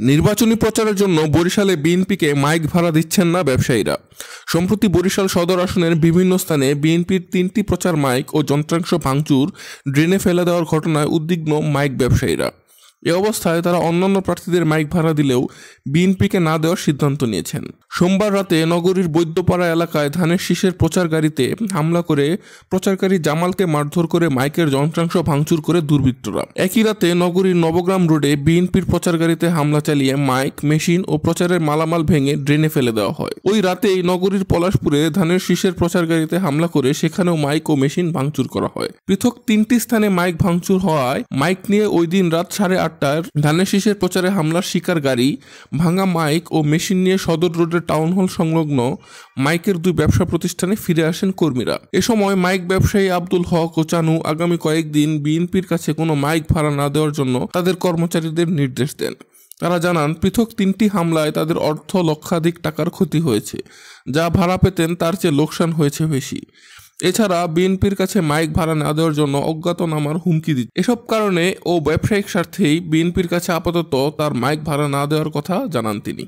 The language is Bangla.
নির্বাচনী প্রচারের জন্য বরিশালে বিএনপিকে মাইক ভাড়া দিচ্ছেন না ব্যবসায়ীরা। সম্প্রতি বরিশাল সদর আসনের বিভিন্ন স্থানে বিএনপির তিনটি প্রচার মাইক ও যন্ত্রাংশ ভাঙচুর, ড্রেনে ফেলে দেওয়ার ঘটনায় উদ্বিগ্ন মাইক ব্যবসায়ীরা। এ অবস্থায় তারা অন্যান্য প্রার্থীদের মাইক ভাড়া দিলেও বিএনপিকে না দেওয়ার সিদ্ধান্ত নিয়েছেন। সোমবার রাতে নগরীর বৈদ্যপাড়া এলাকায় ধানের শীষের প্রচার গাড়িতে হামলা করে প্রচারকারী জামালকে মারধর করে মাইকের যন্ত্রাংশ ভাঙচুর করে দুর্বৃত্তরা। একই রাতে নগরীর নবগ্রাম রোডে বিএনপির প্রচার গাড়িতে হামলা চালিয়ে মাইক, মেশিন ও প্রচারের মালামাল ভেঙে ড্রেনে ফেলে দেওয়া হয়। ওই রাতেই নগরীর পলাশপুরে ধানের শীষের প্রচার গাড়িতে হামলা করে সেখানেও মাইক ও মেশিন ভাঙচুর করা হয়। পৃথক তিনটি স্থানে মাইক ভাঙচুর হওয়ায় মাইক নিয়ে ওই দিন রাত সাড়ে আটটার ধানের শীষের প্রচারে হামলার শিকার গাড়ি, ভাঙা মাইক ও মেশিন নিয়ে সদর রোডের টাউন হল সংলগ্ন মাইকের দুই ব্যবসা প্রতিষ্ঠানে ফিরে আসেন কর্মীরা। এ সময় মাইক ব্যবসায়ী আব্দুল হক ও চানু আগামী কয়েকদিন বিএনপির কাছে কোনো মাইক ভাড়া না দেওয়ার জন্য তাদের কর্মচারীদের নির্দেশ দেন। তারা জানান, পৃথক তিনটি হামলায় তাদের অর্থ লক্ষাধিক টাকার ক্ষতি হয়েছে, যা ভাড়া পেতেন তার চেয়ে লোকসান হয়েছে বেশি। এছাড়া বিএনপির কাছে মাইক ভাড়া না দেওয়ার জন্য অজ্ঞাতনামার হুমকি দিচ্ছে। এসব কারণে ও ব্যবসায়িক স্বার্থেই বিএনপির কাছে আপাতত তার মাইক ভাড়া না দেওয়ার কথা জানান তিনি।